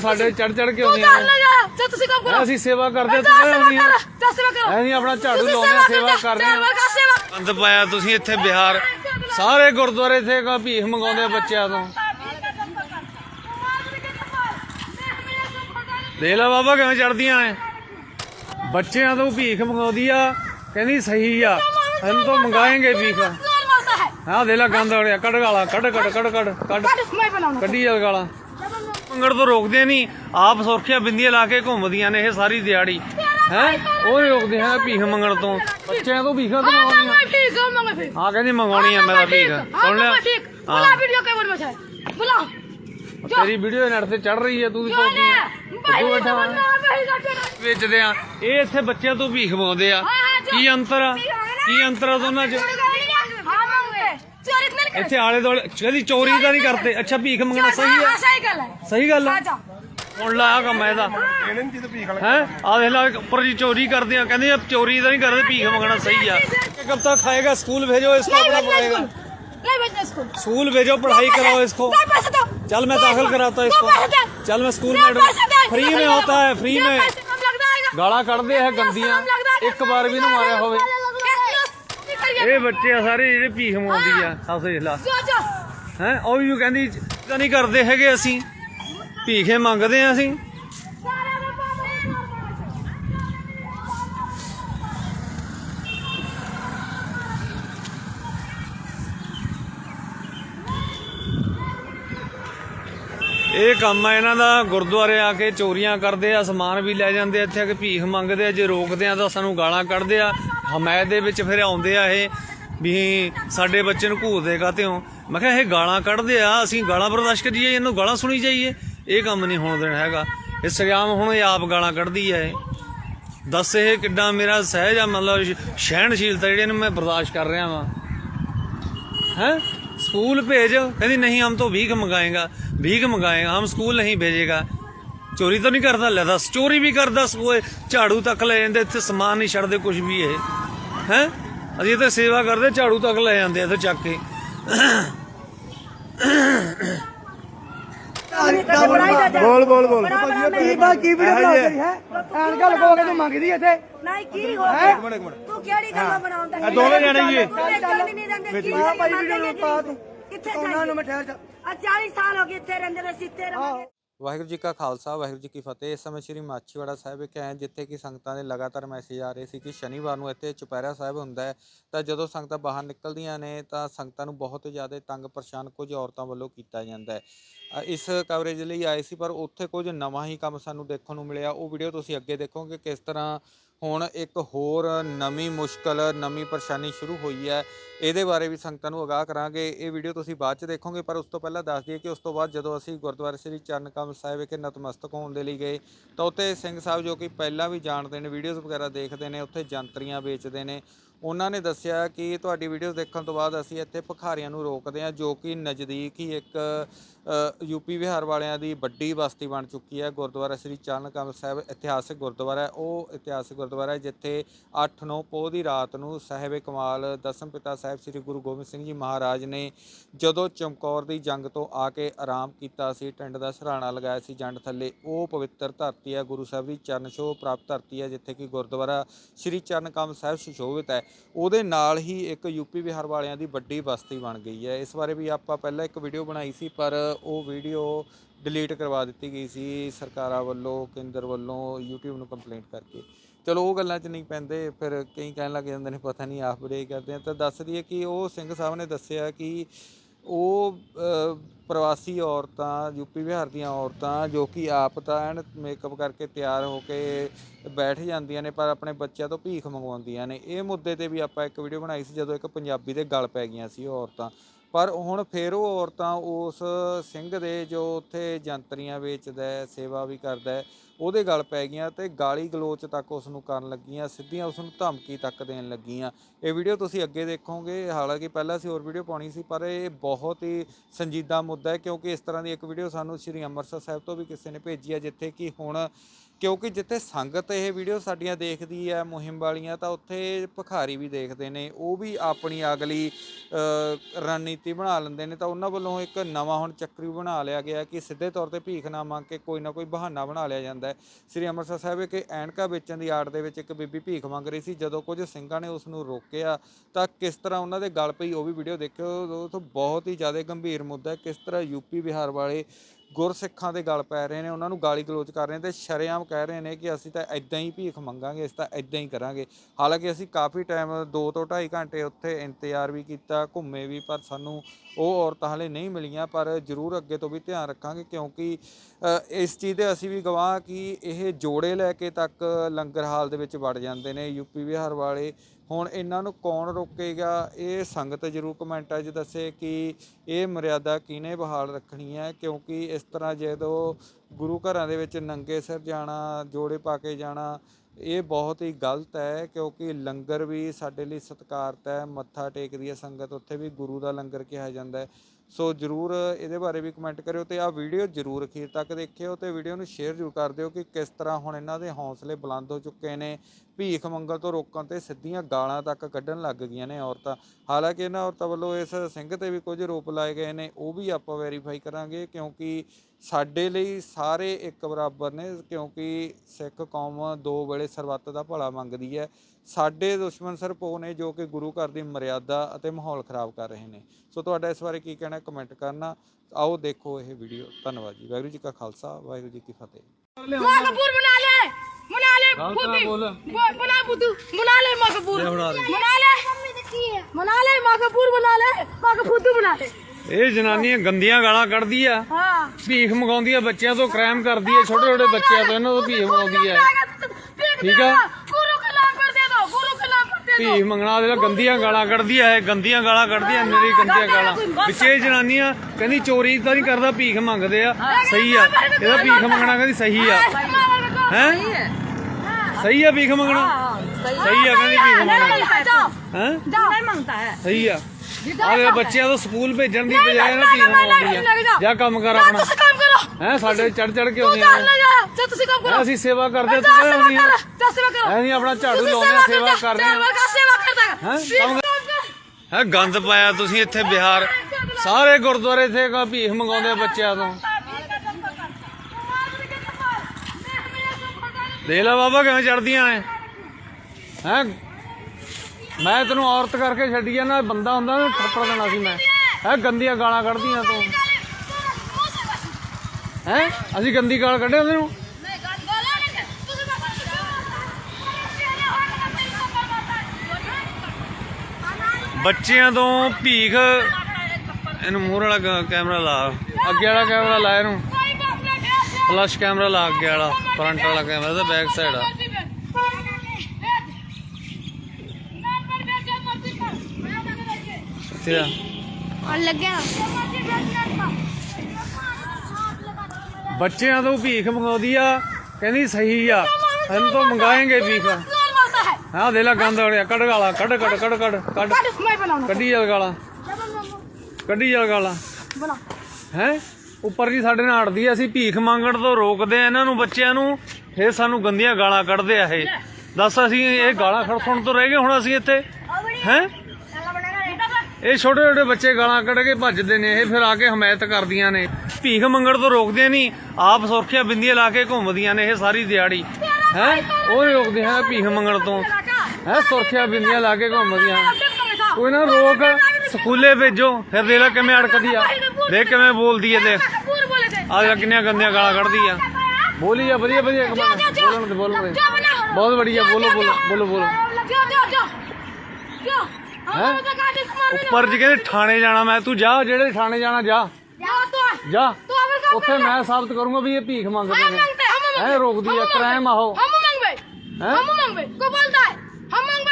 ਸਾਡੇ ਚੜ ਚੜ ਅਸੀਂ ਸੇਵਾ ਕਰਦੇ ਝਾੜੂ ਲਾਉਂਦੇ ਸੇਵਾ ਕਰਦੇ ਪਾਇਆ ਬਿਹਾਰ। ਸਾਰੇ ਗੁਰਦੁਆਰੇ ਭੀਖ ਮੰਗਾਉਂਦੇ ਬੱਚਿਆਂ ਤੋਂ। ਦੇਖ ਬਾਬਾ ਕਿਵੇਂ ਚੜਦੀਆਂ ਨੇ। ਬੱਚਿਆਂ ਤੋਂ ਭੀਖ ਮੰਗਾਉਂਦੀ ਆ ਕਹਿੰਦੀ ਸਹੀ ਆ। ਹਮ ਤੋਂ ਮੰਗਾਏਂਗੇ ਭੀਖ। ਆ ਦੇ ਲੈ ਗੰਦ ਹੋ ਕੱਢ ਗਾਲਾ ਕੱਢ ਕੱਢ ਕੱਢ ਕੱਢ ਕੱਢ। ਕੱਢੀ ਜਾ ਗਾਲਾ। ਭੰਗੜ ਤੋਂ ਰੋਕਦੇ ਨਹੀਂ ਆਪ ਸੁਰਖੀਆਂ ਬਿੰਦੀਆਂ ਲਾ ਕੇ ਘੁੰਮਦੀਆਂ ਨੇ ਇਹ ਸਾਰੀ ਦਿਹਾੜੀ। ਹੈ? ਉਹ ਰੋਕਦੇ ਹੈ ਭੀਖ ਮੰਗਣ ਤੋਂ। ਬੱਚਿਆਂ ਤੋਂ ਭੀਖਾਂ ਹਾਂ ਹਾਂ ਮੈਂ ਕਮਾਉਣੀਆਂ ਠੀਕ ਹਾਂ ਮੰਗਾਉਣੀ ਆ ਮੈਂ ਤਾਂ ਭੀਖ। ਸੁਣ ਲਿਆ। ਬੁਲਾ ਵੀਡੀਓ ਕੇ ਬੋਲ। ਬਚਾ ਬੁਲਾ ਤੇਰੀ ਵੀਡੀਓ ਨੈਟ ਤੇ ਚੜ ਰਹੀ ਹੈ ਤੂੰ ਵੀ ਕੌਣ ਨਹੀਂ ਹੈ ਬੈਠਾ ਵੇਚਦੇ ਆ। ਇਹ ਇੱਥੇ ਬੱਚਿਆਂ ਤੋਂ ਭੀਖ ਮੰਗਦੇ ਆ। ਕੀ ਅੰਤਰ ਆ? ਕੀ ਅੰਤਰ ਆ ਦੋਨਾਂ 'ਚ? ਇੱਥੇ ਆਲੇ ਦੁਆਲੇ ਕਦੀ ਚੋਰੀ ਤਾਂ ਨਹੀਂ ਕਰਦੇ ਅੱਛਾ ਭੀਖ ਮੰਗਣਾ ਸਹੀ ਆ सही गल है ਸਹੀ ਗੱਲ ਆ आजा ਹੁਣ ਲਾਇਆ ਕੰਮ ਆ ਇਹਦਾ ਹੈ ਆ ਦੇਖ ਲੈ ਉੱਪਰ ਜੀ ਚੋਰੀ ਕਰਦੇ ਆ ਕਹਿੰਦੇ ਆ ਚੋਰੀ ਤਾਂ ਨਹੀਂ ਕਰਦੇ ਭੀਖ ਮੰਗਣਾ ਸਹੀ ਆ ਕਬ ਤੱਕ ਖਾਏਗਾ ਸਕੂਲ भेजो इसको नहीं अपना भेजना पढ़ेगा स्कूल नहीं भेजना स्कूल स्कूल भेजो पढ़ाई कराओ इसको दे पैसे दो चल मैं दे दाखिल पैसे- कराता हूँ दे इसको पैसे दे। चल मैं स्कूल दे में पैसे दे। फ्री में दे होता है फ्री दे में पैसे कम लगता है ਗਾਲਾਂ ਕੱਢਦੇ ਆ ਗੰਦੀਆਂ ਇੱਕ ਵਾਰ ਵੀ ਨੂੰ ਮਾਰਿਆ ਹੋਵੇ ਇਹ ਬੱਚੇ ਆ ਸਾਰੇ ਜਿਹੜੇ ਭੀਖ ਮੰਗਦੀ ਆ ਸਭ ਦੇਖ ਲਾ ਹੈ ਉਹ ਵੀ ਕਹਿੰਦੀ ਤਾਂ ਨਹੀਂ ਕਰਦੇ ਹੈਗੇ ਅਸੀਂ। ਭੀਖੇ ਮੰਗਦੇ ਆ ਅਸੀਂ। ਇਹ ਕੰਮ ਆ ਇਹਨਾਂ ਦਾ ਗੁਰਦੁਆਰੇ ਆ ਕੇ ਚੋਰੀਆਂ ਕਰਦੇ ਆ ਸਮਾਨ ਵੀ ਲੈ ਜਾਂਦੇ ਆ ਇੱਥੇ ਆ ਕੇ ਭੀਖ ਮੰਗਦੇ ਆ ਜੇ ਰੋਕਦੇ ਆ ਤਾਂ ਸਾਨੂੰ ਗਾਲਾਂ ਕੱਢਦੇ ਆ। ਹਮਾਇਤ ਦੇ ਵਿੱਚ ਫਿਰ ਆਉਂਦੇ ਆ ਇਹ ਵੀ ਸਾਡੇ ਬੱਚੇ ਨੂੰ ਘੂਰ ਦੇ ਕਾਤੇ ਹੋ। ਮੈਂ ਕਿਹਾ, ਇਹ ਗਾਲਾਂ ਕੱਢਦੇ ਆ, ਅਸੀਂ ਗਾਲਾਂ ਬਰਦਾਸ਼ਤ ਕਰੀਏ ਇਹਨੂੰ ਗਾਲਾਂ ਸੁਣੀ ਜਾਈਏ? ਇਹ ਕੰਮ ਨਹੀਂ ਹੋਣ ਦੇਣਾ ਹੈਗਾ। ਇਹ ਸਰਿਆਮ ਹੁਣ ਇਹ ਆਪ ਗਾਲਾਂ ਕੱਢਦੀ ਹੈ ਦੱਸ ਇਹ ਕਿੱਡਾ ਮੇਰਾ ਸਹਿਜ ਆ, ਮਤਲਬ ਸਹਿਣਸ਼ੀਲਤਾ ਜਿਹੜੀ ਇਹਨੂੰ ਮੈਂ ਬਰਦਾਸ਼ਤ ਕਰ ਰਿਹਾ ਵਾਂ। ਹੈ? ਸਕੂਲ ਭੇਜ, ਕਹਿੰਦੀ, ਨਹੀਂ, ਹਮ ਤੋਂ ਵੀਕ ਮੰਗਾਏਗਾ। ਵੀਕ ਮੰਗਾਏਗਾ, ਹਮ ਸਕੂਲ ਨਹੀਂ ਭੇਜੇਗਾ। ਚੋਰੀ ਤਾਂ ਨਹੀਂ ਕਰਦਾ ਲੈ ਦੱਸ ਚੋਰੀ ਵੀ ਕਰਦਾ ਸੋਏ ਝਾੜੂ ਤੱਕ ਲੈ ਜਾਂਦੇ ਇੱਥੇ ਸਮਾਨ ਨਹੀਂ ਛੱਡਦੇ ਕੁਝ ਵੀ ਇਹ। ਹੈ? ਅਸੀਂ ਤੇ ਸੇਵਾ ਕਰਦੇ ਝਾੜੂ ਤੱਕ ਲੈ ਜਾਂਦੇ ਇੱਥੇ ਚੱਕ ਕੇ। ਬੋਲ ਬੋਲ ਬੋਲ। ਕੀ ਬਾ ਕੀ ਵੀਡੀਓ ਬਣਾ ਰਹੀ ਹੈ? ਐਨਕਾਂ ਲਗੋ ਕੇ ਤੂੰ ਮੰਗਦੀ ਇੱਥੇ? ਨਹੀਂ ਕੀ ਹੋ ਗਿਆ? ਤੂੰ ਕਿਹੜੀ ਗੱਲਾਂ ਬਣਾਉਂਦਾ ਹੈ? ਦੋਵੇਂ ਜਾਣੇ ਹੀ ਇਹ। ਰਹਿੰਦੇ ਕੀ ਭਾਈ ਵੀਡੀਓ ਨੂੰ ਪਾ ਤੂੰ? ਕਿੱਥੇ ਉਹਨਾਂ ਨੂੰ ਮੈਂ ਠਹਿਰ ਜਾ। ਆ 40 ਸਾਲ ਹੋ ਗਏ ਇੱਥੇ ਰਹਿੰਦੇ ਰਹੇ ਸਿੱਤੇ ਰਹਾਂਗੇ ਵਾਹਿਗੁਰੂ ਜੀ ਕਾ ਖਾਲਸਾ, ਵਾਹਿਗੁਰੂ ਜੀ ਕੀ ਫਤਿਹ। ਇਸ ਸਮੇਂ ਸ੍ਰੀ ਮਾਛੀਵਾੜਾ ਸਾਹਿਬ ਵਿਖੇ ਆਏ, ਜਿੱਥੇ ਕਿ ਸੰਗਤਾਂ ਦੇ ਲਗਾਤਾਰ ਮੈਸੇਜ ਆ ਰਹੇ ਸੀ ਕਿ ਸ਼ਨੀਵਾਰ ਨੂੰ ਇੱਥੇ ਚੁਪਹਿਰਾ ਸਾਹਿਬ ਹੁੰਦਾ ਹੈ। ਤਾਂ ਜਦੋਂ ਸੰਗਤਾਂ ਬਾਹਰ ਨਿਕਲਦੀਆਂ ਨੇ, ਤਾਂ ਸੰਗਤਾਂ ਨੂੰ ਬਹੁਤ ਜ਼ਿਆਦਾ ਤੰਗ ਪਰੇਸ਼ਾਨ ਕੁਝ ਔਰਤਾਂ ਵੱਲੋਂ ਕੀਤਾ ਜਾਂਦਾ ਹੈ। ਇਸ ਕਵਰੇਜ ਲਈ ਆਏ ਸੀ, ਪਰ ਉੱਥੇ ਕੁਝ ਨਵਾਂ ਹੀ ਕੰਮ ਸਾਨੂੰ ਦੇਖਣ ਨੂੰ ਮਿਲਿਆ। ਉਹ ਵੀਡੀਓ ਤੁਸੀਂ ਅੱਗੇ ਦੇਖੋਗੇ, ਕਿਸ ਤਰ੍ਹਾਂ ਹੁਣ ਇੱਕ ਹੋਰ ਨਵੀਂ ਮੁਸ਼ਕਲ, ਨਵੀਂ ਪਰੇਸ਼ਾਨੀ ਸ਼ੁਰੂ ਹੋਈ ਹੈ। ਇਹਦੇ ਬਾਰੇ ਵੀ ਸੰਗਤਾਂ ਨੂੰ ਅਗਾਹ ਕਰਾਂਗੇ। ਇਹ ਵੀਡੀਓ ਤੁਸੀਂ ਬਾਅਦ ਚ ਦੇਖੋਗੇ, ਪਰ ਉਸ ਤੋਂ ਪਹਿਲਾਂ ਦੱਸ ਦਈਏ ਕਿ ਉਸ ਤੋਂ ਬਾਅਦ ਜਦੋਂ ਅਸੀਂ ਗੁਰਦੁਆਰਾ ਸ੍ਰੀ ਚਰਨ ਚਰਨਕਮਲ ਸਾਹਿਬ ਵਿਖੇ ਨਤਮਸਤਕ ਹੋਣ ਦੇ ਲਈ ਗਏ, ਤਾਂ ਉੱਥੇ ਸਿੰਘ ਸਾਹਿਬ ਜੋ ਕਿ ਪਹਿਲਾਂ ਵੀ ਜਾਣਦੇ ਨੇ ਵੀਡੀਓਜ਼ ਵਗੈਰਾ ਦੇਖਦੇ ਨੇ, ਉੱਥੇ ਜੰਤਰੀਆਂ ਵੇਚਦੇ ਨੇ। ਉਹਨਾਂ ਨੇ ਦੱਸਿਆ ਕਿ ਤੁਹਾਡੀ ਵੀਡੀਓਜ਼ ਦੇਖਣ ਤੋਂ ਬਾਅਦ ਅਸੀਂ ਇੱਥੇ ਭਖਾਰੀਆਂ ਨੂੰ ਰੋਕਦੇ ਹਾਂ, ਜੋ ਕਿ ਨਜ਼ਦੀਕ ਹੀ ਇੱਕ ਯੂਪੀ ਵਿਹਾਰ ਵਾਲਿਆਂ ਦੀ ਵੱਡੀ ਬਸਤੀ ਬਣ ਚੁੱਕੀ ਹੈ। ਗੁਰਦੁਆਰਾ ਸ੍ਰੀ ਚਰਨ ਚਰਨਕਮਲ ਸਾਹਿਬ ਇਤਿਹਾਸਕ ਗੁਰਦੁਆਰਾ ਹੈ। ਉਹ ਇਤਿਹਾਸਕ ਗੁਰਦੁਆਰਾ ਹੈ, ਜਿੱਥੇ 8-9 ਪੋਹ ਦੀ ਰਾਤ ਨੂੰ ਸਾਹਿਬ ਕਮਾਲ ਦਸਮ ਪਿਤਾ ਸਾਹਿਬ ਸ੍ਰੀ ਗੁਰੂ ਗੋਬਿੰਦ ਸਿੰਘ ਜੀ ਮਹਾਰਾਜ ਨੇ ਜਦੋਂ ਚਮਕੌਰ ਦੀ ਜੰਗ ਤੋਂ ਆ ਕੇ ਆਰਾਮ ਕੀਤਾ ਸੀ ਟਿੰਡ ਦਾ ਸਰਾਣਾ ਲਗਾਇਆ ਸੀ ਜੰਡ ਥੱਲੇ, ਉਹ ਪਵਿੱਤਰ ਧਰਤੀ ਹੈ, ਗੁਰੂ ਸਾਹਿਬ ਦੀ ਚਰਨ ਛੋਹ ਪ੍ਰਾਪਤ ਧਰਤੀ ਹੈ, ਜਿੱਥੇ ਕਿ ਗੁਰਦੁਆਰਾ ਸ੍ਰੀ ਚਰਨ ਚਰਨਕਮਲ ਸਾਹਿਬ ਸੁਸ਼ੋਭਿਤ ਹੈ। ਉਹਦੇ ਨਾਲ ਹੀ ਇੱਕ ਯੂਪੀ ਬਿਹਾਰ ਵਾਲਿਆਂ ਦੀ ਵੱਡੀ ਬਸਤੀ ਬਣ ਗਈ ਹੈ। ਇਸ ਬਾਰੇ ਵੀ ਆਪਾਂ ਪਹਿਲਾਂ ਇੱਕ ਵੀਡੀਓ ਬਣਾਈ ਸੀ, ਪਰ ਉਹ ਵੀਡੀਓ ਡਿਲੀਟ ਕਰਵਾ ਦਿੱਤੀ ਗਈ ਸੀ ਸਰਕਾਰਾਂ ਵੱਲੋਂ, ਕੇਂਦਰ ਵੱਲੋਂ YouTube ਨੂੰ ਕੰਪਲੇਂਟ ਕਰਕੇ। ਚਲੋ ਉਹ ਗੱਲਾਂ 'ਚ ਨਹੀਂ ਪੈਂਦੇ, ਫਿਰ ਕਈ ਕਹਿਣ ਲੱਗ ਜਾਂਦੇ ਨੇ, ਪਤਾ ਨਹੀਂ ਆਪ ਬੜੇ ਕਰਦੇ ਆ। ਤਾਂ ਦੱਸ ਦਈਏ ਕਿ ਉਹ ਸਿੰਘ ਸਾਹਿਬ ਨੇ ਦੱਸਿਆ ਕਿ ਉਹ ਪ੍ਰਵਾਸੀ ਔਰਤਾਂ, ਯੂਪੀ ਬਿਹਾਰ ਦੀਆਂ ਔਰਤਾਂ ਜੋ ਕਿ ਆਪ ਤਾਂ ਐਨ ਮੇਕਅਪ ਕਰਕੇ ਤਿਆਰ ਹੋ ਕੇ ਬੈਠ ਜਾਂਦੀਆਂ ਨੇ, ਪਰ ਆਪਣੇ ਬੱਚਿਆਂ ਤੋਂ ਭੀਖ ਮੰਗਵਾਉਂਦੀਆਂ ਨੇ। ਇਹ ਮੁੱਦੇ ਤੇ ਵੀ ਆਪਾਂ ਇੱਕ ਵੀਡੀਓ ਬਣਾਈ ਸੀ, ਜਦੋਂ ਇੱਕ ਪੰਜਾਬੀ ਦੇ ਗਲ ਪੈ ਗਈਆਂ ਸੀ ਉਹ ਔਰਤਾਂ। ਪਰ ਹੁਣ ਫਿਰ ਉਹ ਔਰਤਾਂ ਉਸ ਸਿੰਘ ਦੇ ਜੋ ਉੱਥੇ ਜੰਤਰੀਆਂ ਵੇਚਦਾ ਸੇਵਾ ਵੀ ਕਰਦਾ ਉਹਦੇ ਗਲ ਪੈ ਗਈਆਂ ਤੇ ਗਾਲੀ ਗਲੋਚ ਤੱਕ ਉਸ ਨੂੰ ਕਰਨ ਲੱਗੀਆਂ, ਸਿੱਧੀਆਂ ਉਸ ਨੂੰ ਧਮਕੀ ਤੱਕ ਦੇਣ ਲੱਗੀਆਂ। ਇਹ ਵੀਡੀਓ ਤੁਸੀਂ ਅੱਗੇ ਦੇਖੋਗੇ, ਹਾਲਾਂਕਿ ਪਹਿਲਾਂ ਅਸੀਂ ਹੋਰ ਵੀਡੀਓ ਪਾਉਣੀ ਸੀ, ਪਰ ਇਹ ਬਹੁਤ ਹੀ ਸੰਜੀਦਾ ਮੁੱਦਾ ਹੈ, ਕਿਉਂਕਿ ਇਸ ਤਰ੍ਹਾਂ ਦੀ ਇੱਕ ਵੀਡੀਓ ਸਾਨੂੰ ਸ੍ਰੀ ਅੰਮ੍ਰਿਤਸਰ ਸਾਹਿਬ ਤੋਂ ਵੀ ਕਿਸੇ ਨੇ ਭੇਜੀ ਹੈ, ਜਿੱਥੇ ਕਿ ਹੁਣ ਕਿਉਂਕਿ ਜਿੱਥੇ ਸੰਗਤ ਇਹ ਵੀਡੀਓ ਸਾਡੀਆਂ ਦੇਖਦੀ ਹੈ ਮੁਹਿੰਮ ਵਾਲੀਆਂ, ਤਾਂ ਉੱਥੇ ਭਖਾਰੀ ਵੀ ਦੇਖਦੇ ਨੇ। ਉਹ ਵੀ ਆਪਣੀ ਅਗਲੀ ਰਣਨੀਤੀ ਬਣਾ ਲੈਂਦੇ ਨੇ। ਤਾਂ ਉਹਨਾਂ ਵੱਲੋਂ ਇੱਕ ਨਵਾਂ ਹੁਣ ਚੱਕਰੀ ਬਣਾ ਲਿਆ ਗਿਆ ਕਿ ਸਿੱਧੇ ਤੌਰ ਤੇ ਭੀਖ ਨਾ ਮੰਗ ਕੇ ਕੋਈ ਨਾ ਕੋਈ ਬਹਾਨਾ ਬਣਾ ਲਿਆ ਜਾਂਦਾ ਹੈ। ਸ੍ਰੀ ਅੰਮ੍ਰਿਤਸਰ ਸਾਹਿਬ ਇੱਕ ਐਨਕਾ ਵੇਚਣ ਦੀ ਆੜ ਦੇ ਵਿੱਚ ਇੱਕ ਬੀਬੀ ਭੀਖ ਮੰਗ ਰਹੀ ਸੀ। ਜਦੋਂ ਕੁਝ ਸਿੰਘਾਂ ਨੇ ਉਸ ਨੂੰ ਰੋਕਿਆ, ਤਾਂ ਕਿਸ ਤਰ੍ਹਾਂ ਉਹਨਾਂ ਦੇ ਗਲ ਪਈ ਉਹ ਵੀ ਵੀਡੀਓ ਦੇਖਿਓ। ਉਹ ਤਾਂ ਬਹੁਤ ਹੀ ਜ਼ਿਆਦਾ ਗੰਭੀਰ ਮੁੱਦਾ ਹੈ। ਕਿਸ ਤਰ੍ਹਾਂ ਯੂਪੀ ਬਿਹਾਰ ਵਾਲੇ ਗੁਰਸਿੱਖਾਂ ਦੇ ਗਲ ਪੈ ਰਹੇ ਨੇ, ਉਹਨਾਂ ਨੂੰ ਗਾਲੀ ਗਲੋਚ ਕਰ ਰਹੇ ਨੇ ਤੇ ਸ਼ਰੇਆਮ ਕਹਿ ਰਹੇ ਨੇ ਕਿ ਅਸੀਂ ਤਾਂ ਇਦਾਂ ਹੀ ਭੀਖ ਮੰਗਾਂਗੇ, ਅਸੀਂ ਤਾਂ ਇਦਾਂ ਹੀ ਕਰਾਂਗੇ। ਹਾਲਾਂਕਿ ਅਸੀਂ ਕਾਫੀ ਟਾਈਮ 2 ਤੋਂ 2.5 ਘੰਟੇ ਉੱਥੇ ਇੰਤਜ਼ਾਰ ਵੀ ਕੀਤਾ, ਘੁੰਮੇ ਵੀ, ਪਰ ਸਾਨੂੰ ਉਹ ਔਰਤਾਂ ਹਲੇ ਨਹੀਂ ਮਿਲੀਆਂ, ਪਰ ਜ਼ਰੂਰ ਅੱਗੇ ਤੋਂ ਵੀ ਧਿਆਨ ਰੱਖਾਂਗੇ ਕਿਉਂਕਿ ਇਸ ਚੀਜ਼ ਦੇ ਅਸੀਂ ਵੀ ਗਵਾਹ ਕਿ ਇਹ ਜੋੜੇ ਲੈ ਕੇ ਤੱਕ ਲੰਗਰ ਹਾਲ ਦੇ ਵਿੱਚ ਵੜ ਜਾਂਦੇ ਨੇ। ਯੂਪੀ ਬਿਹਾਰ ਵਾਲੇ ਹੁਣ ਇਹਨਾਂ ਨੂੰ ਕੌਣ ਰੋਕੇਗਾ? ਇਹ ਸੰਗਤ ਜਰੂਰ ਕਮੈਂਟਾਂ 'ਚ ਦੱਸੇ ਕਿ ਇਹ ਮਰਿਆਦਾ ਕਿਹਨੇ ਬਹਾਲ ਰੱਖਣੀ ਹੈ? ਕਿਉਂਕਿ ਇਸ ਤਰ੍ਹਾਂ ਜਦੋਂ ਗੁਰੂ ਘਰਾਂ ਦੇ ਵਿੱਚ ਨੰਗੇ ਸਿਰ ਜਾਣਾ, ਜੋੜੇ ਪਾ ਕੇ ਜਾਣਾ, ਇਹ ਬਹੁਤ ਹੀ ਗਲਤ ਹੈ ਕਿਉਂਕਿ ਲੰਗਰ ਵੀ ਸਾਡੇ ਲਈ ਸਤਿਕਾਰਤ ਹੈ। ਮੱਥਾ ਟੇਕਦੀ ਹੈ ਸੰਗਤ, ਉੱਥੇ ਵੀ ਗੁਰੂ ਦਾ ਲੰਗਰ ਕਿਹਾ ਜਾਂਦਾ ਹੈ। ਸੋ ਜਰੂਰ ਇਹਦੇ ਬਾਰੇ ਵੀ ਕਮੈਂਟ ਕਰਿਓ ਤੇ ਆਹ ਵੀਡੀਓ ਜਰੂਰ ਅਖੀਰ ਤੱਕ ਦੇਖਿਓ ਤੇ ਵੀਡੀਓ ਨੂੰ ਸ਼ੇਅਰ ਜਰੂਰ ਕਰ ਦਿਓ ਕਿ ਕਿਸ ਤਰ੍ਹਾਂ ਹੁਣ ਇਹਨਾਂ ਦੇ ਹੌਸਲੇ ਬੁਲੰਦ ਹੋ ਚੁੱਕੇ ਨੇ, ਭੀਖ ਮੰਗਣ ਤੋਂ ਰੋਕਣ ਤੇ ਸਿੱਧੀਆਂ ਗਾਲਾਂ ਤੱਕ ਕੱਢਣ ਲੱਗ ਗਈਆਂ ਨੇ ਔਰਤਾਂ। ਹਾਲਾਂਕਿ ਇਹਨਾਂ ਔਰਤਾਂ ਵੱਲੋਂ ਇਸ ਸਿੰਘ ਤੇ ਵੀ ਕੁਝ ਰੋਪ ਲਾਏ ਗਏ ਨੇ, ਉਹ ਵੀ ਆਪਾਂ ਵੈਰੀਫਾਈ ਕਰਾਂਗੇ ਕਿਉਂਕਿ ਸਾਡੇ ਲਈ ਸਾਰੇ ਇੱਕ ਬਰਾਬਰ ਨੇ ਕਿਉਂਕਿ ਸਿੱਖ ਕੌਮ ਦੋ ਵੇਲੇ ਸਰਬੱਤ ਦਾ ਭਲਾ ਮੰਗਦੀ ਹੈ। ਸਾਡੇ ਦੁਸ਼ਮਣ ਸਿਰਫ ਉਹ ਨੇ ਜੋ ਕਿ ਗੁਰੂ ਘਰ ਦੀ ਮਰਿਆਦਾ ਅਤੇ ਮਾਹੌਲ ਖਰਾਬ ਕਰ ਰਹੇ ਨੇ। ਸੋ ਤੁਹਾਡਾ ਇਸ ਬਾਰੇ ਕੀ ਕਹਿਣਾ ਕਮੈਂਟ ਕਰਨਾ। ਆਓ ਦੇਖੋ ਇਹ ਵੀਡੀਓ। ਧੰਨਵਾਦ ਜੀ। ਵਾਹਿਗੁਰੂ ਜੀ ਕਾ ਖਾਲਸਾ ਵਾਹਿਗੁਰੂ ਜੀ ਕੀ ਫਤਿਹ। ਮਕਬੂਲ ਬਣਾ ਲੈ ਬਣਾ ਲੈ ਬੁੱਧੀ ਬਣਾ ਬੁੱਧੂ। ਬਣਾ ਲੈ ਮਕਬੂਲ ਬਣਾ ਲੈ ਬਣਾ ਲੈ ਮਕਬੂਲ ਬਣਾ ਲੈ ਮਕਬੂਲ ਬਣਾ ਲੈ। ਇਹ ਜਨਾਨੀਆਂ ਗੰਦੀਆਂ ਗਾਲਾਂ ਕੱਢਦੀ ਆ ਹਾਂ ਭੀਖ ਮੰਗਾਉਂਦੀ ਆ ਬੱਚਿਆਂ ਤੋਂ ਕ੍ਰਾਈਮ ਕਰਦੀ ਆ ਛੋਟੇ ਛੋਟੇ ਬੱਚਿਆਂ ਤੋਂ ਇਹਨਾਂ ਤੋਂ ਭੀਖ ਮੰਗਾਉਂਦੀ ਆ ਠੀਕ ਆ ਗੁਰੂ ਖਿਲਾਫ ਕਰ ਦੇ ਦੋ ਗੁਰੂ ਖਿਲਾਫ ਕਰ ਦੇ ਦੋ ਭੀਖ ਮੰਗਣਾ ਦੇ ਗੰਦੀਆਂ ਗਾਲਾਂ ਕੱਢਦੀ ਆ ਇਹ ਗੰਦੀਆਂ ਗਾਲਾਂ ਕੱਢਦੀ ਆ ਮੇਰੀ ਗੰਦੀਆਂ ਗਾਲਾਂ ਪਿੱਛੇ ਇਹ ਜਨਾਨੀਆਂ ਕਹਿੰਦੀ ਚੋਰੀ ਤਾਂ ਨਹੀਂ ਕਰਦਾ ਭੀਖ ਮੰਗਦੇ ਆ ਸਹੀ ਆ ਇਹਦਾ ਭੀਖ ਮੰਗਣਾ ਕਹਿੰਦੀ ਸਹੀ ਆ ਹੈ ਸਹੀ ਆ ਭੀਖ ਮੰਗਣਾ ਸਹੀ ਆ ਕਹਿੰਦੀ ਭੀਖ ਮੰਗਣਾ ਹੈ ਨਹੀਂ ਮੰਗਤਾ ਹੈ ਸਹੀ ਆ ਆਵੇ ਬੱਚਿਆਂ ਨੂੰ ਸਕੂਲ ਭੇਜਣ ਦੀ ਬਜਾਏ ਨਾ ਧੀਆਂ ਨੂੰ ਆਉਂਦੀ ਆ ਕੰਮ ਕਰ ਆਪਣਾ। ਤੁਸੀਂ ਕੰਮ ਕਰੋ। ਹੈ ਸਾਡੇ ਚੜ ਚੜ ਕੇ ਆਉਂਦੇ ਆ ਤੁਸੀਂ ਕੰਮ ਕਰੋ। ਅਸੀਂ ਸੇਵਾ ਕਰਦੇ ਤੁਸੀਂ ਕਿਹੜੇ ਆ ਦੱਸ ਨਹੀਂ ਆਪਣਾ ਝਾੜੂ ਲਾਉਂਦੇ ਆ ਸੇਵਾ ਕਰਦੇ ਆ ਸੇਵਾ ਕਰਦਾ ਹੈ। ਗੰਦ ਪਾਇਆ ਤੁਸੀਂ ਇੱਥੇ ਬਿਹਾਰ। ਸਾਰੇ ਗੁਰਦੁਆਰੇ ਤੇ ਭੀਖ ਮੰਗਾਉਂਦੇ ਬੱਚਿਆਂ ਤੋਂ। ਦੇਖ ਲੈ ਬਾਬਾ ਕਿਵੇਂ ਚੜਦੀਆਂ ਐ ਹੈ ਮੈਂ ਤੈਨੂੰ ਔਰਤ ਕਰਕੇ ਛੱਡੀ ਆ ਨਾ ਬੰਦਾ ਹੁੰਦਾ ਨਾ, ਥੱਪੜ ਦੇਣਾ ਸੀ ਮੈਂ। ਹੈ, ਗੰਦੀਆਂ ਗਾਲਾਂ ਕੱਢਦੀਆਂ ਤੂੰ। ਹੈ, ਅਸੀਂ ਗੰਦੀ ਗਾਲ ਕੱਢਿਆ ਉਹਦੇ ਬੱਚਿਆਂ ਤੋਂ ਭੀਖ। ਇਹਨੂੰ ਮੂਹਰ ਵਾਲਾ ਕੈਮਰਾ ਲਾ। ਅੱਗੇ ਵਾਲਾ ਕੈਮਰਾ ਲਾ ਇਹਨੂੰ। ਫਲਸ਼ ਕੈਮਰਾ ਲਾ ਅੱਗੇ ਵਾਲਾ, ਫਰੰਟ ਵਾਲਾ ਕੈਮਰਾ ਤੇ ਬੈਕ ਸਾਈਡ ਆ। ਸਿਰਾ ਔਰ ਲੱਗਿਆ। ਬੱਚਿਆਂ ਤੋਂ ਭੀਖ ਮੰਗਾਉਂਦੀ ਆ ਕਹਿੰਦੀ ਸਹੀ ਆ। ਹਮ ਤੋਂ ਮੰਗਾਏਂਗੇ ਭੀਖ। ਹਾਂ। ਦੇ ਗੰਦ ਹੋ ਰਿਹਾ ਕੱਢ ਗਾਲਾ ਕੱਢ ਕੱਢ ਕੱਢ ਕੱਢ ਕੱਢ। ਕੱਢੀ ਜਲ ਗਾਲਾ। ਕੱਢੀ ਜਲ ਗਾਲਾ। ਹੈ? ਉੱਪਰ ਜੀ ਸਾਡੇ ਨਾਲ ਅੜਦੀ ਆ ਅਸੀਂ ਭੀਖ ਮੰਗਣ ਤੋਂ ਰੋਕਦੇ ਆ ਇਹਨਾਂ ਨੂੰ ਬੱਚਿਆਂ ਨੂੰ। ਫੇਰ ਸਾਨੂੰ ਗੰਦੀਆਂ ਗਾਲਾਂ ਕੱਢਦੇ ਆ ਇਹ। ਦੱਸ ਅਸੀਂ ਇਹ ਗਾਲਾਂ ਖੜ ਸੁਣ ਤੋਂ ਰਹਿ ਗਏ ਹੁਣ ਅਸੀਂ ਇੱਥੇ। ਹੈ? ਇਹ ਛੋਟੇ ਛੋਟੇ ਬੱਚੇ ਗਾਲਾਂ ਕੱਢ ਕੇ ਭੱਜਦੇ ਨੇ, ਇਹ ਫਿਰ ਆ ਕੇ ਹਮਾਇਤ ਕਰਦੀਆਂ ਨੇ। ਭੀਖ ਮੰਗਣ ਤੋਂ ਰੋਕਦੇ ਨਹੀਂ, ਆਪ ਸੁਰਖੀਆਂ ਬਿੰਦੀਆਂ ਲਾ ਕੇ ਘੁੰਮਦੀਆਂ ਨੇ ਇਹ ਸਾਰੀ ਦਿਹਾੜੀ। ਹੈ? ਉਹ ਰੋਕਦੇ ਆ ਭੀਖ ਮੰਗਣ ਤੋਂ। ਹੈ? ਸੁਰਖੀਆਂ ਬਿੰਦੀਆਂ ਲਾ ਕੇ ਘੁੰਮਦੀਆਂ। ਕੋਈ ਨਾ ਰੋਕ, ਸਕੂਲੇ ਭੇਜੋ, ਫਿਰ ਦੇਖ ਲੈ ਕਿਵੇਂ ਅੜਕਦੀ ਆ। ਦੇਖ ਕਿਵੇਂ ਬੋਲਦੀ ਏ ਦੇਖ। ਆ ਦੇਖ ਕਿੰਨੀਆਂ ਗੰਦੀਆਂ ਗਾਲਾਂ ਕੱਢਦੀ ਆ। ਬੋਲੀ ਆ, ਵਧੀਆ ਵਧੀਆ ਬੋਲਣ ਤੇ ਬੋਲਣ ਬਹੁਤ ਵਧੀਆ, ਬੋਲੋ ਬੋਲੋ ਬੋਲੋ ਬੋਲੋ। ਉੱਪਰ ਜੀ ਕਹਿੰਦੇ ਥਾਣੇ ਜਾਣਾ ਮੈਂ ਤੂੰ ਜਾ ਜਿਹੜੇ ਥਾਣੇ ਜਾਣਾ ਜਾ। ਜਾ ਉੱਥੇ ਮੈਂ ਸਾਬਤ ਕਰੂੰਗਾ ਵੀ ਇਹ ਭੀਖ ਮੰਗਦੇ ਨੇ। ਮੰਗਤੇ ਰੋਕਦੀ ਹੈ, ਹਮ crime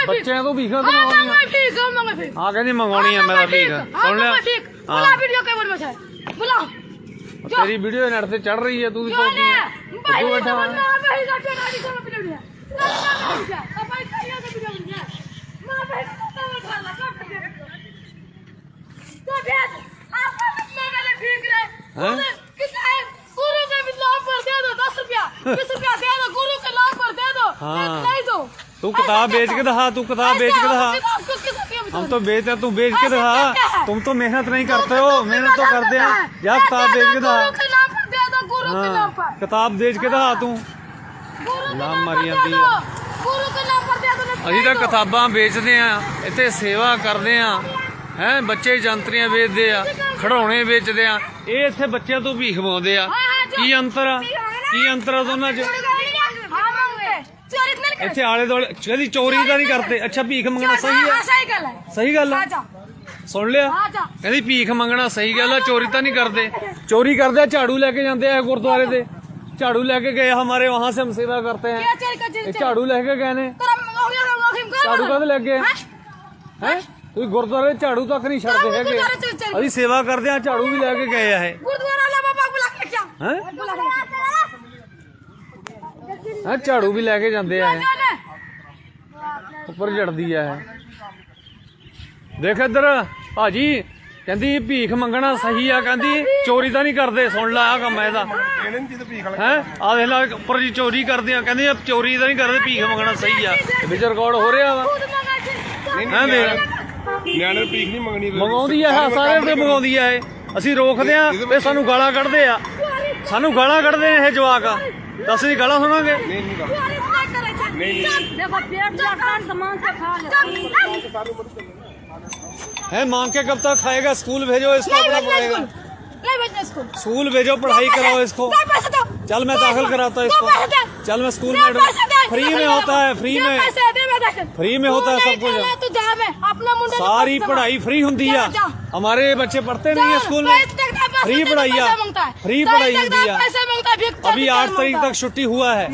ਬੱਚਿਆਂ ਤੋਂ ਭੀਖਾਂ ਹਮ ਦਿਵਾਉਣੀਆਂ ਮੰਗਵੇ ਭੀਖ ਹਮ ਮੰਗਵੇ ਕਹਿੰਦੀ ਮੰਗਾਉਣੀ ਆ ਮੈਂ ਭੀਖ। ਸੁਣ ਲਿਆ। ਬੁਲਾ ਵੀਡੀਓ ਕੇ ਬੋਲ ਬਚਾ। ਬੁਲਾ। ਤੇਰੀ ਵੀਡੀਓ ਨੈਟ ਤੇ ਚੜ ਰਹੀ ਹੈ ਤੂੰ ਵੀ ਜੋ ਸੋਚਦੀ ਨੇ ਹੈ ਭਾਈ ਤੂੰ ਬੈਠਾ ਬੈਠਾ ਮੈਂ ਭਾਈ ਦਾ ਟੇੜਾ ਨਹੀਂ ਕੋਲ ਪਿਲੜਿਆ हैं? कितना है गुरु के भी नाम पर दे दो दस रुपया बीस रुपया दे दो गुरु के नाम पर दे दो हाँ। नहीं दो तू किताब बेच के दिखा तू किताब बेच के दिखा हम तो बेच तू बेच के दिखा तुम तो मेहनत नहीं करते हो मेहनत तो करते हैं जा किताब बेच के गुरु दिखा के नाम पर दे दो गुरु के नाम हाँ पर किताब बेच के ਦਿਖਾ ਤੂੰ ਗੁਰੂ ਕੇ ਨਾਮ ਨਾਮ ਮਾਰੀ ਪਰ ਦੇ ਜਾਂਦੀ ਆ। ਦਿਓ। ਗੁਰੂ ਕੇ ਨਾਮ ਪਰ ਦੇ ਦੋ ਅਸੀਂ ਤਾਂ ਕਿਤਾਬਾਂ ਵੇਚਦੇ ਆ ਇੱਥੇ ਸੇਵਾ ਕਰਦੇ ਆ ਹੈ ਬੱਚੇ ਜੰਤਰੀਆਂ ਵੇਚਦੇ ਆ ਖੜਾਉਣੇ ਵੇਚਦੇ ਆ ਇਹ ਇੱਥੇ ਬੱਚਿਆਂ ਤੋਂ ਭੀਖ ਮੰਗਦੇ ਆ ਕੀ ਅੰਤਰ ਆ ਕੀ ਅੰਤਰ ਆ ਦੋਨਾਂ 'ਚ ਇੱਥੇ ਆਲੇ ਦੁਆਲੇ ਕਦੀ ਚੋਰੀ ਤਾਂ ਨਹੀਂ ਕਰਦੇ ਅੱਛਾ ਭੀਖ ਮੰਗਣਾ ਸਹੀ ਆ ਸਹੀ ਗੱਲ ਹੈ ਸਹੀ ਗੱਲ ਆ ਆ ਜਾ ਸੁਣ ਲਿਆ ਆ ਜਾ ਕਹਿੰਦੀ ਭੀਖ ਮੰਗਣਾ ਸਹੀ ਗੱਲ ਆ ਚੋਰੀ ਤਾਂ ਨਹੀਂ ਕਰਦੇ ਚੋਰੀ ਕਰਦੇ ਆ ਝਾੜੂ ਲੈ ਕੇ ਜਾਂਦੇ ਆ ਗੁਰਦੁਆਰੇ ਦੇ ਝਾੜੂ ਲੈ ਕੇ ਗਏ हमारे वहां से हम सेवा करते हैं ਕੀ ਚੋਰੀ ਕਰ ਇਹ ਝਾੜੂ ਲੈ ਕੇ ਗਏ ਲੈ ਤੁਸੀਂ ਗੁਰਦੁਆਰੇ ਝਾੜੂ ਤੱਕ ਨਹੀਂ ਛੱਡਦੇ ਹੈਗੇ। ਅਸੀਂ ਸੇਵਾ ਕਰਦੇ ਆ ਝਾੜੂ ਵੀ ਲੈ ਕੇ ਗਏ ਆ ਇਹ। ਗੁਰਦੁਆਰਾ ਵਾਲਾ ਬਾਬਾ ਬੁਲਾ ਕੇ ਲਿਆ ਹੈ? ਹੈ ਝਾੜੂ ਵੀ ਲੈ ਕੇ ਜਾਂਦੇ ਆ ਲੈ ਉੱਪਰ ਚੜਦੀ ਆ ਇਹ। ਦੇਖ ਇੱਧਰ ਭਾਜੀ ਕਹਿੰਦੀ ਭੀਖ ਮੰਗਣਾ ਸਹੀ ਆ ਕਹਿੰਦੀ ਚੋਰੀ ਤਾਂ ਨਹੀਂ ਕਰਦੇ ਸੁਣ ਲੈ ਆ ਕੰਮ ਇਹਦਾ। ਹੈ? ਆ ਦੇਖ ਲੈ ਉੱਪਰ ਜੀ ਚੋਰੀ ਕਰਦੇ ਆ ਕਹਿੰਦੀ ਚੋਰੀ ਤਾਂ ਨਹੀਂ ਕਰਦੇ ਭੀਖ ਮੰਗਣਾ ਸਹੀ ਆ। ਵਿੱਚ ਰਿਕਾਰਡ ਹੋ ਰਿਹਾ ਵਾ। ਖੁਦ ਮੰਗਾ ਸੀ ਹੈ ਦੇਖ। ਨਿਆਣੇ ਨੂੰ ਭੀਖ ਨਹੀਂ ਮੰਗਣੀ ਮੰਗਾਉਂਦੀ ਆ ਇਹ ਸਾਰੇ ਤੇ ਮੰਗਾਉਂਦੀ ਆ ਇਹ ਅਸੀਂ ਰੋਕਦੇ ਆ ਇਹ ਸਾਨੂੰ ਗਾਲਾਂ ਕੱਢਦੇ ਆ ਸਾਨੂੰ ਗਾਲਾਂ ਕੱਢਦੇ ਆ ਇਹ ਜਵਾਕ ਦੱਸ ਅਸੀਂ ਗਾਲਾਂ ਸੁਣਾਂਗੇ ਨਹੀਂ ਨਹੀਂ ਗੱਲ नहीं देखो पेट जाकर सामान से खा ले है मांग के कब तक खाएगा स्कूल भेजो इसको अपना पढ़ाएगा नहीं भेजना स्कूल भेजो पढ़ाई कराओ इसको। चल मैं दाखिल कराता इसको। चल मैं स्कूल में फ्री में होता है फ्री में। फ्री में होता है सब कुछ। सारी पढ़ाई फ्री होती है। हमारे बच्चे पढ़ते नहीं है स्कूल में। फ्री पढ़ाई फ्री पढ़ाई होती है। अभी आठ तारीख तक छुट्टी हुआ है।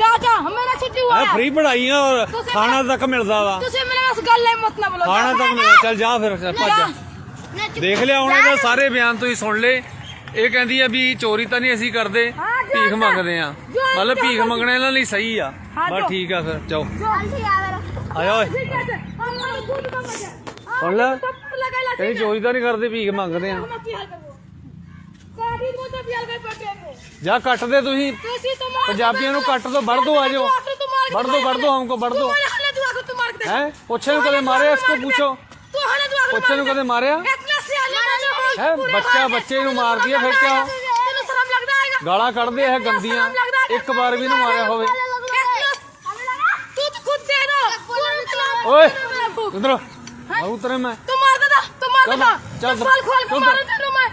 फ्री पढ़ाई है और खाना तक मिलता था खाना तक मिलता चल जा फिर देख लिया उन्होंने सारे बयान तो ही सुन ले। ਭੱਜ ਜਾ ਦੇਖ ਲਿਆ ਹੁਣ ਇਹਦਾ ਸਾਰੇ ਬਿਆਨ ਤੁਸੀਂ ਸੁਣ ਲਏ ਇਹ ਕਹਿੰਦੀ ਆ ਵੀ ਚੋਰੀ ਤਾਂ ਨਹੀਂ ਅਸੀਂ ਕਰਦੇ ਹਾਂ, ਜਾ, ਭੀਖ ਜਾ। ਮੰਗਦੇ ਆ ਜਾ, ਮਤਲਬ ਜਾ, ਭੀਖ ਜਾ। ਮੰਗਣਾ ਇਹਨਾਂ ਲਈ ਸਹੀ ਆ ਹਾਂ, ਬਸ ਜਾ। ਠੀਕ ਆ ਫਿਰ ਜਾਓ जल्दी आ रहा ਆਇਆ ਓਏ ठीक है हम लोग दूध मांगा जाए ਸੁਣ ਲੈ थप्पड़ लगा ला ਕਹਿੰਦੀ ਚੋਰੀ ਤਾਂ ਨਹੀਂ ਕਰਦੇ ਭੀਖ ਮੰਗਦੇ ਆ हम की हाल करो सारी मुझे भी हाल कर पटे में ਜਾ ਕੱਟ ਦੇ ਤੁਸੀਂ तुसी तो मार ਪੰਜਾਬੀਆਂ ਨੂੰ ਕੱਟ ਦੋ ਵੜ ਦੋ ਆ ਜਾਓ ਵੜ ਦੋ ਵੜ ਦੋ ਹਮਕੋ ਵੜ ਦੋ तुम्हारे हाले दुआ को तुम मार के ਹੈ ਪੁੱਛੇ ਨੂੰ ਕਦੇ ਮਾਰਿਆ ਇਸਕੋ ਪੁੱਛੋ तू हाले दुआ को ਪੁੱਛੇ ਨੂੰ ਕਦੇ ਮਾਰਿਆ ਹੈ? ਬੱਚਾ ਬੱਚੇ ਨੂੰ ਮਾਰਦੀ ਹੈ ਫਿਰ ਕਿਆ? ਤੈਨੂੰ ਸ਼ਰਮ ਲੱਗਦਾ ਹੈਗਾ? ਗਾਲਾਂ ਕੱਢਦੇ ਹੈ ਗੰਦੀਆਂ। ਇੱਕ ਵਾਰ ਵੀ ਨੂੰ ਮਾਰਿਆ ਹੋਵੇ। ਤੂੰ ਤਾਂ ਖੁਦ ਦੇ ਦੋ ਓਏ ਉਧਰ। ਆ ਉਤਰੇ ਮੈਂ। ਤੂੰ ਮਾਰਦਾ ਦਾ ਤੂੰ ਮਾਰਦਾ ਦਾ ਚੱਲ ਖੋਲ ਖੋਲ ਮਾਰਦਾ ਤੈਨੂੰ ਮੈਂ।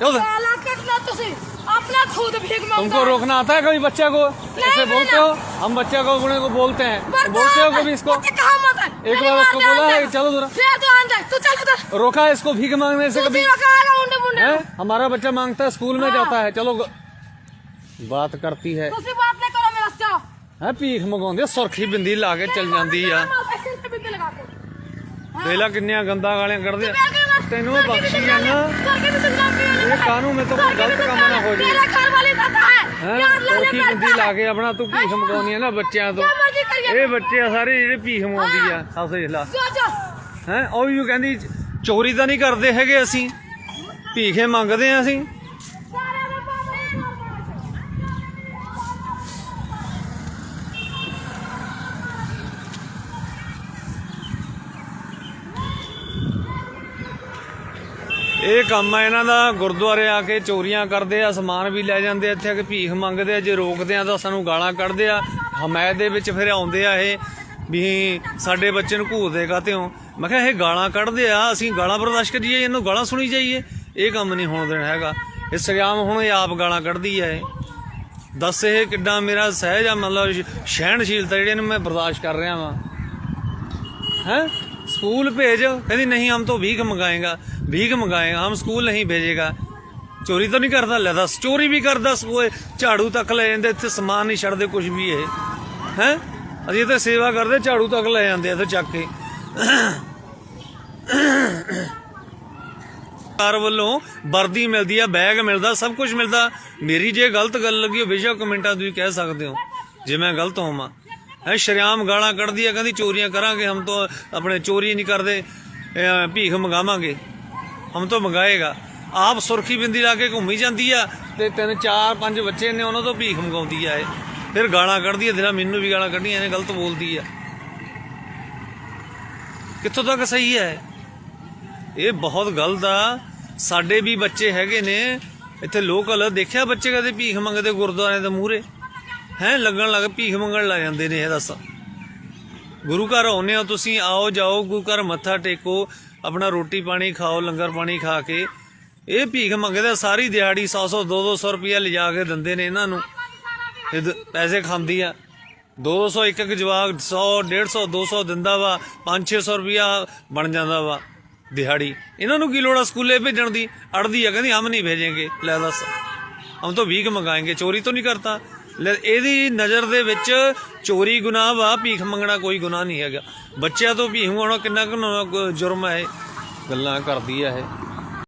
ਇਹ ਉਧਰ ਸਾਲਾ ਕਿਤਨਾ ਤੁਸੀਂ। अपना खुद भीख माँगता रोकना आता है कभी बच्चा को? ऐसे बोलते हो? हम बच्चा को गुणे को बोलते हैं। बोलते हो कभी इसको? एक बार उसको बोला है चलो दूर रोका है इसको भीख मांगने से कभी? हमारा बच्चा माँगता है स्कूल में जाता है। चलो बात करती है। है पीख मंगा सुरखी बिंदी ला के चल जाती है। पहला ਵੇਲਾ गंदा गालियाँ ਗਾਲੀਆਂ दिया ਤੈਨੂੰ ਬਖਸ਼ੀ ਜਾਣਾ। ਕਰਕੇ ਵੀ ਸਮਝਾਉਂਦੇ ਹੋ ਇਹ ਤੋਂ ਗਲਤ ਕੰਮ ਨਾ ਹੋ ਜਾਵੇ ਮੇਰੇ ਘਰ ਵਾਲੇ ਪਤਾ ਹੈ। ਯਾਰ ਲਾਣੇ ਕੀ ਬੰਦੀ ਲਾ ਕੇ ਆਪਣਾ ਤੂੰ ਭੀਖ ਮਗਾਉਣੀ ਹੈ ਨਾ ਬੱਚਿਆਂ ਤੋਂ। ਇਹ ਬੱਚੇ ਆ ਸਾਰੇ ਜਿਹੜੇ ਭੀਖ ਮੰਗਦੀ ਆ। ਸਭ ਦੇਖ ਲਾ। ਹੈ? ਉਹ ਵੀ ਕਹਿੰਦੀ ਚੋਰੀ ਤਾਂ ਨਹੀਂ ਕਰਦੇ ਹੈਗੇ ਅਸੀਂ। ਭੀਖੇ ਮੰਗਦੇ ਆ ਅਸੀਂ। ਇਹ ਕੰਮ ਆ ਇਹਨਾਂ ਦਾ, ਗੁਰਦੁਆਰੇ ਆ ਕੇ ਚੋਰੀਆਂ ਕਰਦੇ ਆ, ਸਮਾਨ ਵੀ ਲੈ ਜਾਂਦੇ ਆ, ਇੱਥੇ ਆ ਕੇ ਭੀਖ ਮੰਗਦੇ ਆ, ਜੇ ਰੋਕਦੇ ਆ ਤਾਂ ਸਾਨੂੰ ਗਾਲਾਂ ਕੱਢਦੇ ਆ। ਹਮਾਇਤ ਦੇ ਵਿੱਚ ਫਿਰ ਆਉਂਦੇ ਆ ਇਹ, ਵੀ ਸਾਡੇ ਬੱਚੇ ਨੂੰ ਘੂਰਦੇ ਕਾਤੇ ਹੋ? ਮੈਂ ਕਿਹਾ, ਇਹ ਗਾਲਾਂ ਕੱਢਦੇ ਆ, ਅਸੀਂ ਗਾਲਾਂ ਬਰਦਾਸ਼ਤ ਕਰੀਏ, ਇਹਨੂੰ ਗਾਲਾਂ ਸੁਣੀ ਜਾਈਏ। ਇਹ ਕੰਮ ਨਹੀਂ ਹੋਣ ਦੇਣਾ ਹੈਗਾ। ਇਹ ਸਗਿਆਮ ਹੁਣ ਇਹ ਆਪ ਗਾਲਾਂ ਕੱਢਦੀ ਆ ਇਹ। ਦੱਸ ਇਹ ਕਿੱਦਾਂ ਮੇਰਾ ਸਹਿਜ ਆ, ਮਤਲਬ ਸਹਿਣਸ਼ੀਲਤਾ ਜਿਹੜੀ ਇਹਨੂੰ ਮੈਂ ਬਰਦਾਸ਼ਤ ਕਰ ਰਿਹਾ ਵਾਂ। हैं स्कूल भेज कहती नहीं हम तो भीख मंगाएगा भीख मंगाएगा हम स्कूल नहीं भेजेगा ਚੋਰੀ ਤਾਂ ਨਹੀਂ ਕਰਦਾ ਲੈ ਦੱਸ ਚੋਰੀ ਵੀ ਕਰਦਾ ਸੋਏ ਝਾੜੂ ਤੱਕ ਲੈ ਜਾਂਦੇ ਇੱਥੇ ਸਮਾਨ ਨਹੀਂ ਛੱਡਦੇ ਕੁਝ ਵੀ ਇਹ ਹੈ ਅਸੀਂ ਇੱਥੇ ਸੇਵਾ ਕਰਦੇ ਝਾੜੂ ਤੱਕ ਲੈ ਜਾਂਦੇ ਇੱਥੇ ਚੱਕ ਕੇ ਸਰਕਾਰ ਵੱਲੋਂ ਵਰਦੀ ਮਿਲਦੀ ਆ ਬੈਗ ਮਿਲਦਾ ਸਭ ਕੁਝ ਮਿਲਦਾ ਮੇਰੀ ਜੇ ਗਲਤ ਗੱਲ ਲੱਗੀ ਹੋ ਬੇਸ਼ੱਕ ਕਮੈਂਟਾਂ ਤੁਸੀਂ ਕਹਿ ਸਕਦੇ ਹੋ ਜੇ ਮੈਂ ਗਲਤ ਹੋਵਾਂ ਹੈ ਸ਼ਰਿਆਮ ਗਾਲਾਂ ਕੱਢਦੀ ਆ, ਕਹਿੰਦੀ ਚੋਰੀਆਂ ਕਰਾਂਗੇ, ਹਮ ਤੋਂ ਆਪਣੇ ਚੋਰੀ ਨਹੀਂ ਕਰਦੇ ਭੀਖ ਮੰਗਾਵਾਂਗੇ, ਹਮ ਤੋਂ ਮੰਗਾਏਗਾ। ਆਪ ਸੁਰਖੀ ਬਿੰਦੀ ਲਾ ਕੇ ਘੁੰਮੀ ਜਾਂਦੀ ਆ ਤੇ ਤਿੰਨ, ਚਾਰ, ਪੰਜ ਬੱਚੇ ਨੇ, ਉਹਨਾਂ ਤੋਂ ਭੀਖ ਮੰਗਾਉਂਦੀ ਆ ਇਹ। ਫਿਰ ਗਾਲਾਂ ਕੱਢਦੀ ਆ, ਦਿਲਾ ਮੈਨੂੰ ਵੀ ਗਾਲਾਂ ਕੱਢੀਆਂ ਨੇ ਗਲਤ ਬੋਲਦੀ ਆ। ਕਿੱਥੋਂ ਤੱਕ ਸਹੀ ਹੈ? ਇਹ ਬਹੁਤ ਗਲਤ ਆ। ਸਾਡੇ ਵੀ ਬੱਚੇ ਹੈਗੇ ਨੇ, ਇੱਥੇ ਲੋਕਲ, ਦੇਖਿਆ ਬੱਚੇ ਕਦੇ ਭੀਖ ਮੰਗਦੇ ਗੁਰਦੁਆਰੇ ਦੇ ਮੂਹਰੇ? ਹੈ ਲੱਗਣ ਲੱਗ ਭੀਖ ਮੰਗਣ ਲੱਗ ਜਾਂਦੇ ਨੇ ਇਹ ਦੱਸ। ਗੁਰੂ ਘਰ ਆਉਂਦੇ ਹੋ ਤੁਸੀਂ ਆਓ ਜਾਓ ਗੁਰੂ ਘਰ ਮੱਥਾ ਟੇਕੋ ਆਪਣਾ ਰੋਟੀ ਪਾਣੀ ਖਾਓ ਲੰਗਰ ਪਾਣੀ ਖਾ ਕੇ। ਇਹ ਭੀਖ ਮੰਗਦੇ ਆ, ਸਾਰੀ ਦਿਹਾੜੀ 100 100 2 200 ਰੁਪਇਆ ਲਿਜਾ ਕੇ ਦਿੰਦੇ ਨੇ ਇਹਨਾਂ ਨੂੰ। ਇਹ ਦ- ਪੈਸੇ ਖਾਂਦੀ ਆ। 200 ਇੱਕ ਇੱਕ ਜਵਾਕ 100 150 200 ਦਿੰਦਾ ਵਾ 5-600 ਰੁਪਇਆ ਬਣ ਜਾਂਦਾ ਵਾ ਦਿਹਾੜੀ। ਇਹਨਾਂ ਨੂੰ ਕੀ ਲੋੜ ਆ ਸਕੂਲੇ ਭੇਜਣ ਦੀ? ਅੜਦੀ ਆ ਕਹਿੰਦੀ ਹਮ ਨਹੀਂ ਭੇਜेंगे ਲੈ ਦੱਸ। ਹਮ ਤਾਂ ਵੀਕ ਮੰਗਾਏਂਗੇ ਚੋਰੀ ਤੋਂ ਨਹੀਂ ਕਰਤਾ। ਇਹਦੀ ਨਜ਼ਰ ਦੇ ਵਿੱਚ ਚੋਰੀ ਗੁਨਾਹ ਵਾ, ਭੀਖ ਮੰਗਣਾ ਕੋਈ ਗੁਨਾਹ ਨਹੀਂ ਹੈਗਾ। ਬੱਚਿਆਂ ਤੋਂ ਭੀਖ ਮੰਗਣਾ ਕਿੰਨਾ ਕੁ ਜੁਰਮ ਹੈ ਗੱਲਾਂ ਕਰਦੀ ਆ ਇਹ।